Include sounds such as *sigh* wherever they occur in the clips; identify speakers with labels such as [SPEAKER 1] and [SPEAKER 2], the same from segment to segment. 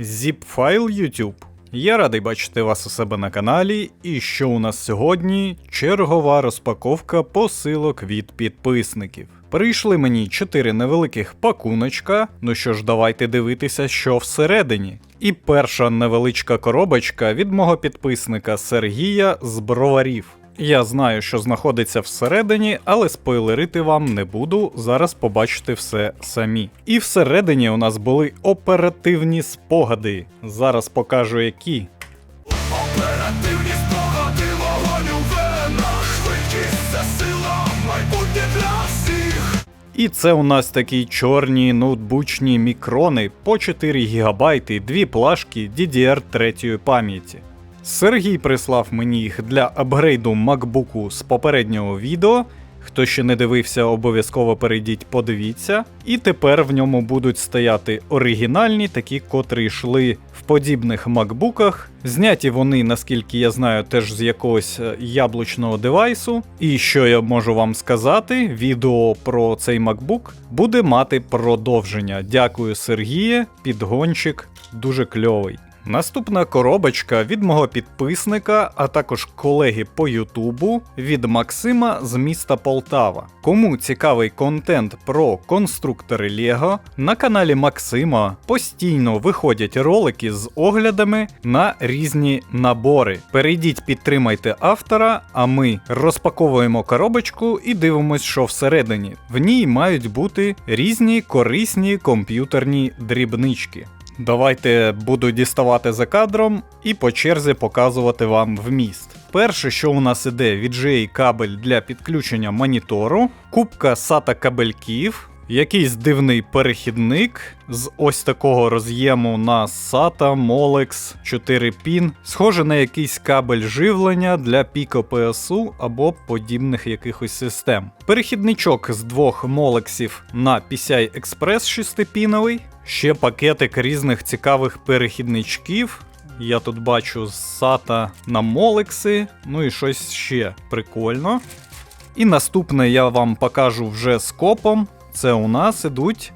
[SPEAKER 1] Zip-файл YouTube. Я радий бачити вас у себе на каналі, і що у нас сьогодні чергова розпаковка посилок від підписників. Прийшли мені 4 невеликих пакуночка. Ну що ж, давайте дивитися, що всередині. І перша невеличка коробочка від мого підписника Сергія з броварів. Я знаю, що знаходиться всередині, але спойлерити вам не буду. Зараз побачите все самі. І всередині у нас були оперативні спогади. Зараз покажу які.
[SPEAKER 2] Оперативні спогади вогонь у венах Швидкість сила, майбутнє для всіх
[SPEAKER 1] І це у нас такі чорні ноутбучні мікрони по 4 ГБ, дві плашки DDR 3 пам'яті. Сергій прислав мені їх для апгрейду MacBook з попереднього відео. Хто ще не дивився, обов'язково перейдіть, подивіться. І тепер в ньому будуть стояти оригінальні, такі, котрі йшли в подібних макбуках. Зняті вони, наскільки я знаю, теж з якогось е, яблучного девайсу. І що я можу вам сказати, відео про цей MacBook буде мати продовження. Дякую, Сергіє, підгончик дуже кльовий. Наступна коробочка від мого підписника, а також колеги по Ютубу від Максима з міста Полтава. Кому цікавий контент про конструктори Лего, на каналі Максима постійно виходять ролики з оглядами на різні набори. Перейдіть, підтримайте автора, а ми розпаковуємо коробочку і дивимось, що всередині. В ній мають бути різні корисні комп'ютерні дрібнички. Давайте буду діставати за кадром і по черзі показувати вам вміст. Перше, що у нас іде VGA кабель для підключення монітору, кубка SATA кабельків, якийсь дивний перехідник з ось такого роз'єму на SATA Molex 4 пін, схоже на якийсь кабель живлення для Pico PSU або подібних якихось систем. Перехідничок з двох молексів на PCI Express 6-піновий, ще пакетик різних цікавих перехідничків. Я тут бачу з SATA на молекси, ну і щось ще прикольно. І наступне я вам покажу вже з копом. Це у нас ідуть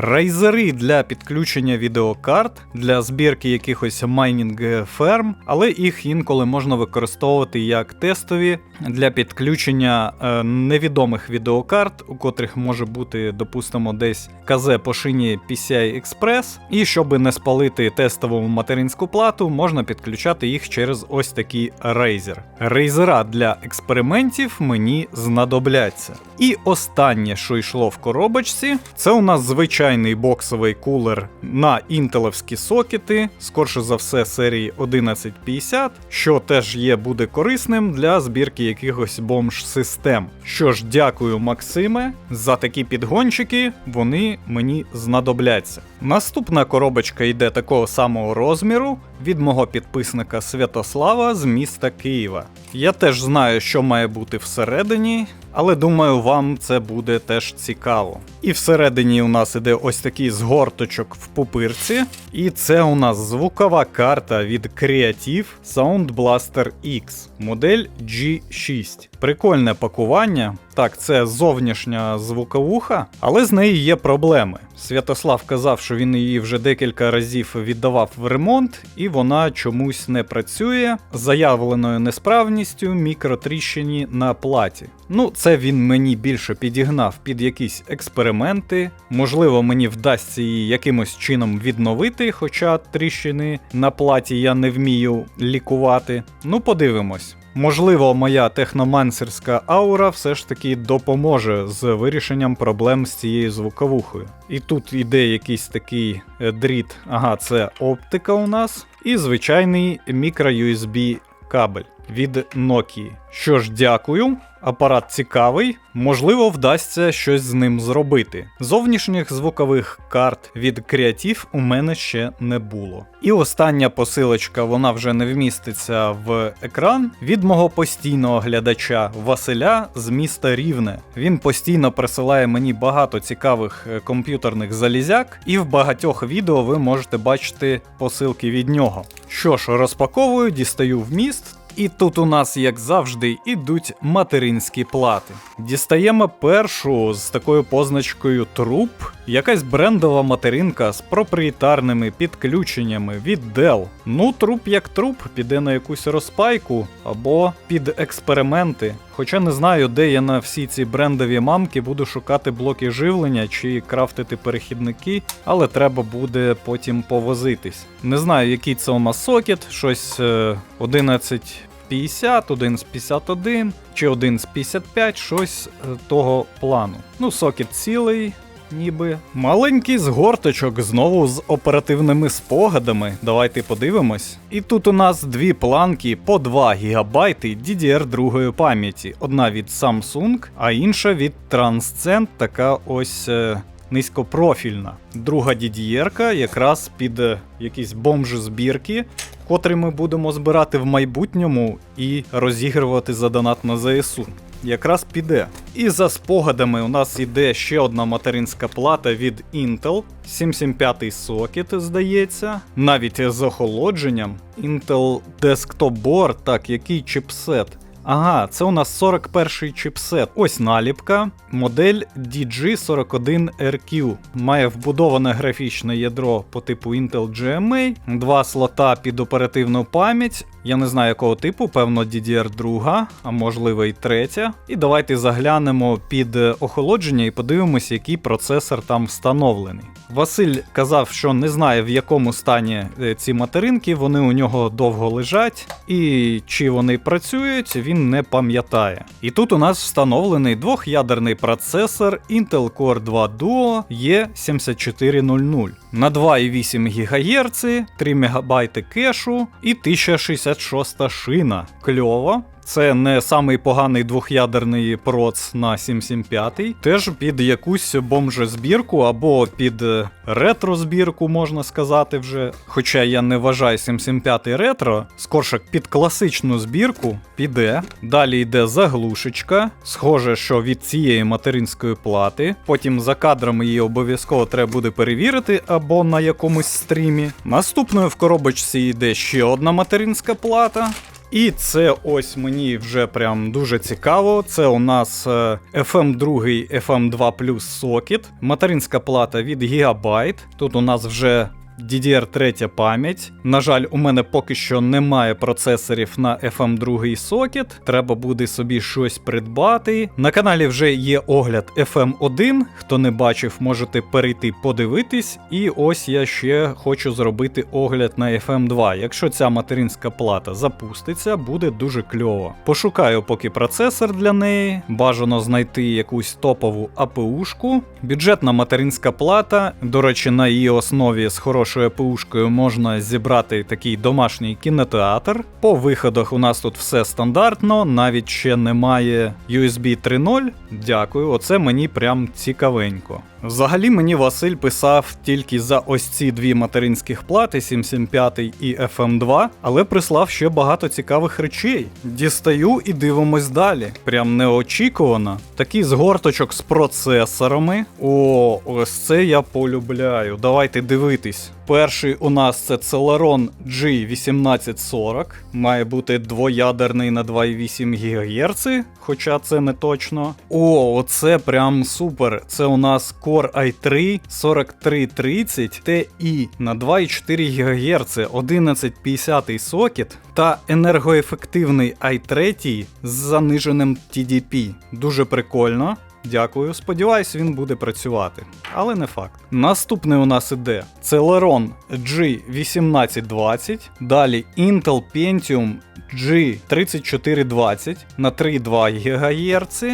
[SPEAKER 1] Рейзери для підключення відеокарт, для збірки якихось майнінг ферм, але їх інколи можна використовувати як тестові для підключення е, невідомих відеокарт, у котрих може бути, допустимо, десь КЗ по шині PCI Express. І щоб не спалити тестову материнську плату, можна підключати їх через ось такий рейзер. Рейзера для експериментів мені знадобляться. І останнє, що йшло в коробочці, це у нас звичайний боксовий кулер на інтеловські сокети, скорше за все, серії 1150, що теж є буде корисним для збірки якихось бомж-систем. Що ж, дякую, Максиме, за такі підгончики, вони мені знадобляться. Наступна коробочка йде такого самого розміру від мого підписника Святослава з міста Києва. Я теж знаю, що має бути всередині, але думаю, вам це буде теж цікаво. І всередині у нас іде ось такий згорточок в пупирці, і це у нас звукова карта від Creative Sound Blaster X, модель G6. Прикольне пакування. Так, це зовнішня звуковуха, але з неї є проблеми. Святослав казав, що він її вже декілька разів віддавав в ремонт, і вона чомусь не працює заявленою несправністю мікротріщині на платі. Ну, це він мені більше підігнав під якісь експерименти. Можливо, мені вдасться її якимось чином відновити, хоча тріщини на платі я не вмію лікувати. Ну, подивимось. Можливо, моя техномансерська аура все ж таки допоможе з вирішенням проблем з цією звуковухою. І тут іде якийсь такий е, дріт, ага, це оптика у нас, і звичайний мікро-USB кабель від Nokia. Що ж, дякую. Апарат цікавий, можливо, вдасться щось з ним зробити. Зовнішніх звукових карт від Creative у мене ще не було. І остання посилочка, вона вже не вміститься в екран від мого постійного глядача Василя з міста Рівне. Він постійно присилає мені багато цікавих е, комп'ютерних залізяк, і в багатьох відео ви можете бачити посилки від нього. Що ж, розпаковую, дістаю вміст. І тут у нас, як завжди, ідуть материнські плати. Дістаємо першу з такою позначкою труп, якась брендова материнка з проприєтарними підключеннями від Dell. Ну, труп як труп, піде на якусь розпайку або під експерименти. Хоча не знаю, де я на всі ці брендові мамки буду шукати блоки живлення чи крафтити перехідники, але треба буде потім повозитись. Не знаю, який це у нас сокет, щось е, 11. 50, один з 51 чи один з 55, щось е, того плану. Ну, сокет цілий, ніби. Маленький згорточок знову з оперативними спогадами. Давайте подивимось. І тут у нас дві планки по 2 ГБ DDR другої пам'яті. Одна від Samsung, а інша від Transcend, така ось. е, Низькопрофільна. Друга DDR якраз під е, якісь бомж збірки, котрі ми будемо збирати в майбутньому і розігрувати за донат на ЗСУ. Якраз піде. І за спогадами у нас іде ще одна материнська плата від Intel, 775 сокет, здається, навіть з охолодженням. Intel Desktop Board, так, який чипсет? Ага, це у нас 41-й чипсет. Ось наліпка. Модель DG41RQ. Має вбудоване графічне ядро по типу Intel GMA, два слота під оперативну пам'ять. Я не знаю якого типу, певно, DDR2, а можливо і третя. І давайте заглянемо під охолодження і подивимося, який процесор там встановлений. Василь казав, що не знає в якому стані е, ці материнки, вони у нього довго лежать, і чи вони працюють, він не пам'ятає. І тут у нас встановлений двох'ядерний процесор Intel Core 2 Duo E7400 на 2,8 ГГц, 3 МБ кешу і 1066 шина. Кльово. Це не самий поганий двох'ядерний проц на 775, теж під якусь бомжезбірку або під е, ретро-збірку, можна сказати вже. Хоча я не вважаю 775 ретро, скорше під класичну збірку піде. Далі йде заглушечка, схоже, що від цієї материнської плати. Потім за кадрами її обов'язково треба буде перевірити або на якомусь стрімі. Наступною в коробочці йде ще одна материнська плата. І це ось мені вже прям дуже цікаво. Це у нас е, FM2, FM2 Plus сокет, материнська плата від Gigabyte. Тут у нас вже DDR3 пам'ять. На жаль, у мене поки що немає процесорів на FM2 сокет. Треба буде собі щось придбати. На каналі вже є огляд FM1. Хто не бачив, можете перейти подивитись. І ось я ще хочу зробити огляд на FM2. Якщо ця материнська плата запуститься, буде дуже кльово. Пошукаю поки процесор для неї. Бажано знайти якусь топову АПУшку. Бюджетна материнська плата. До речі, на її основі з хорошою АПУшкою можна зібрати такий домашній кінотеатр. По виходах у нас тут все стандартно, навіть ще немає USB 3.0. Дякую, оце мені прям цікавенько. Взагалі мені Василь писав тільки за ось ці дві материнських плати 775 і FM2, але прислав ще багато цікавих речей. Дістаю і дивимось далі. Прям неочікувано. Такий згорточок з процесорами. О, ось це я полюбляю. Давайте дивитись. Перший у нас це Celeron G1840. Має бути двоядерний на 2,8 ГГц, хоча це не точно. О, оце прям супер. Це у нас Core i3 4330 Ti на 2,4 ГГц, 1150 сокет та енергоефективний i3 з заниженим TDP. Дуже прикольно. Дякую, сподіваюсь, він буде працювати. Але не факт. Наступний у нас іде Celeron G1820, далі Intel Pentium G3420 на 3,2 ГГц.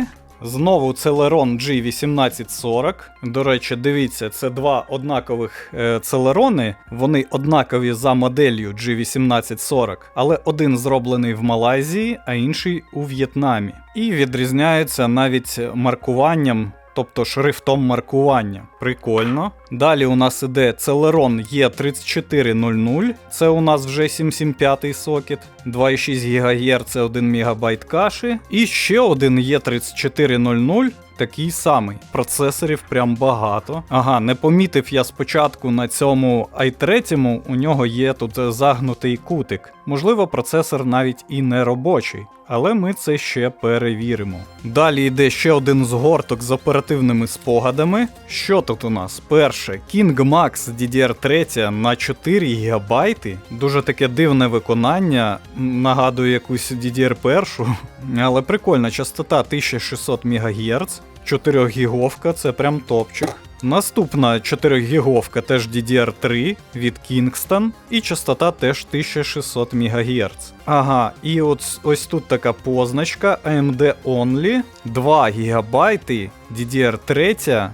[SPEAKER 1] Знову Celeron G1840. До речі, дивіться, це два однакових е, Celeron. Вони однакові за моделлю G1840, але один зроблений в Малайзії, а інший у В'єтнамі. І відрізняються навіть маркуванням. Тобто шрифтом маркування. Прикольно. Далі у нас іде Celeron E3400. Це у нас вже 775 сокет, 2,6 ГГц, 1 МБ каші. І ще один E3400. такий самий. Процесорів прям багато. Ага, не помітив я спочатку на цьому i3, у нього є тут загнутий кутик. Можливо, процесор навіть і не робочий. Але ми це ще перевіримо. Далі йде ще один згорток з оперативними спогадами. Що тут у нас? Перше, King Max DDR3 на 4 ГБ. Дуже таке дивне виконання. Нагадує якусь DDR1, *laughs* але прикольна частота 1600 МГц. 4 гіговка, це прям топчик. Наступна 4 гіговка теж DDR3 від Kingston, і частота теж 1600 МГц. Ага, і от ось тут така позначка AMD Only 2 ГБ DDR3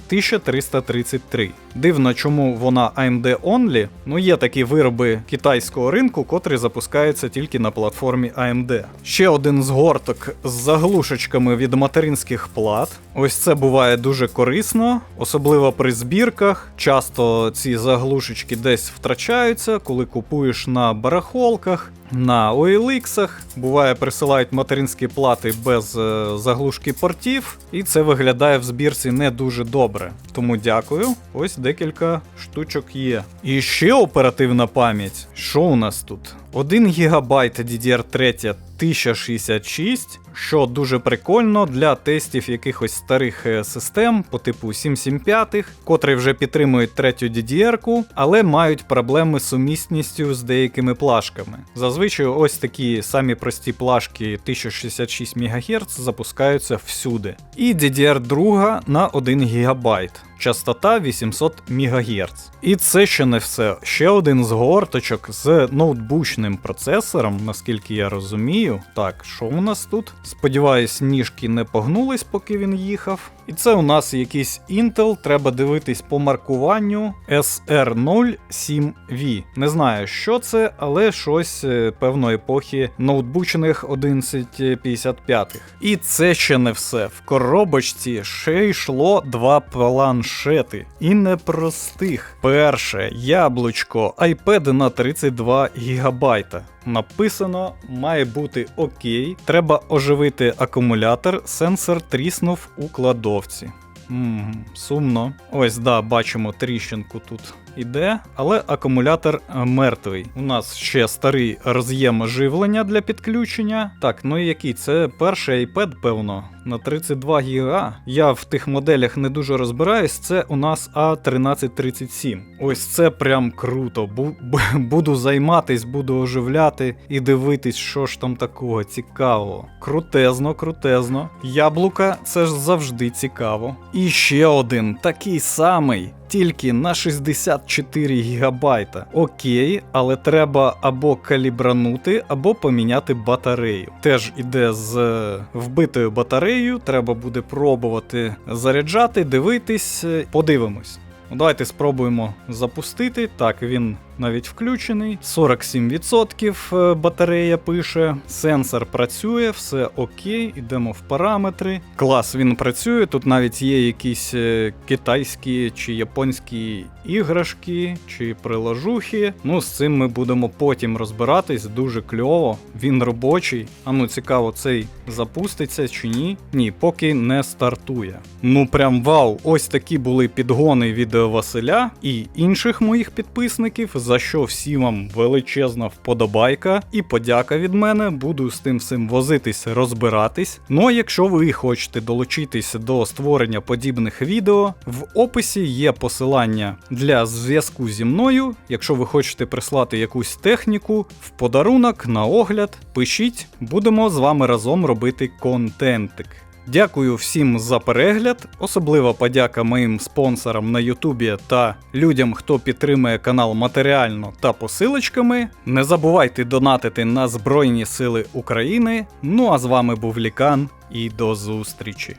[SPEAKER 1] 1333. Дивно, чому вона AMD Only. Ну є такі вироби китайського ринку, котрі запускаються тільки на платформі AMD. Ще один згорток з заглушечками від материнських плат. Ось це буває дуже корисно, особливо при збірках. Часто ці заглушечки десь втрачаються, коли купуєш на барахолках. На OLX буває присилають материнські плати без е, заглушки портів, і це виглядає в збірці не дуже добре. Тому дякую. Ось декілька штучок є. І ще оперативна пам'ять. Що у нас тут? 1 ГБ DDR3 1066, що дуже прикольно для тестів якихось старих е, систем по типу 775, котрі вже підтримують третю DDR-ку, але мають проблеми з сумісністю з деякими плашками. Зазвичай ось такі самі прості плашки 1066 МГц запускаються всюди. І DDR2 на 1 ГБ. Частота 800 МГц. І це ще не все. Ще один згорточок з ноутбучним процесором, наскільки я розумію. Так, що у нас тут? Сподіваюсь, ніжки не погнулись, поки він їхав. І це у нас якийсь Intel, треба дивитись по маркуванню SR07V. Не знаю, що це, але щось е, певної епохи ноутбучених 1155. І це ще не все. В коробочці ще йшло два планшети. І не простих. Перше яблучко iPad на 32 ГБ. Написано, має бути окей. Треба оживити акумулятор, сенсор тріснув у кладовці. Мгм, сумно. Ось, да, бачимо тріщинку тут іде, але акумулятор е, мертвий. У нас ще старий роз'єм живлення для підключення. Так, ну і який? Це перший iPad, певно, на 32 ГБ. Я в тих моделях не дуже розбираюсь. Це у нас A1337. Ось це прям круто. Бу- бу- буду займатись, буду оживляти і дивитись, що ж там такого цікавого. Крутезно, крутезно. Яблука це ж завжди цікаво. І ще один такий самий. Тільки на 64 гігабайта. Окей, але треба або калібранути, або поміняти батарею. Теж іде з е, вбитою батареєю, треба буде пробувати заряджати, дивитись, е, подивимось. Ну, Давайте спробуємо запустити. Так, він навіть включений. 47% е, батарея пише. Сенсор працює, все окей. Ідемо в параметри. Клас, він працює. Тут навіть є якісь е, китайські чи японські іграшки, чи приложухи. Ну, з цим ми будемо потім розбиратись. Дуже кльово. Він робочий. А ну цікаво, цей запуститься чи ні? Ні, поки не стартує. Ну прям вау! Ось такі були підгони від Василя і інших моїх підписників, за що всім вам величезна вподобайка і подяка від мене. Буду з тим всім возитись, розбиратись. Ну а якщо ви хочете долучитись до створення подібних відео, в описі є посилання для зв'язку зі мною. Якщо ви хочете прислати якусь техніку в подарунок на огляд, пишіть, будемо з вами разом робити контентик. Дякую всім за перегляд. Особлива подяка моїм спонсорам на Ютубі та людям, хто підтримує канал матеріально та посилочками. Не забувайте донатити на Збройні Сили України. Ну а з вами був Лікан і до зустрічі.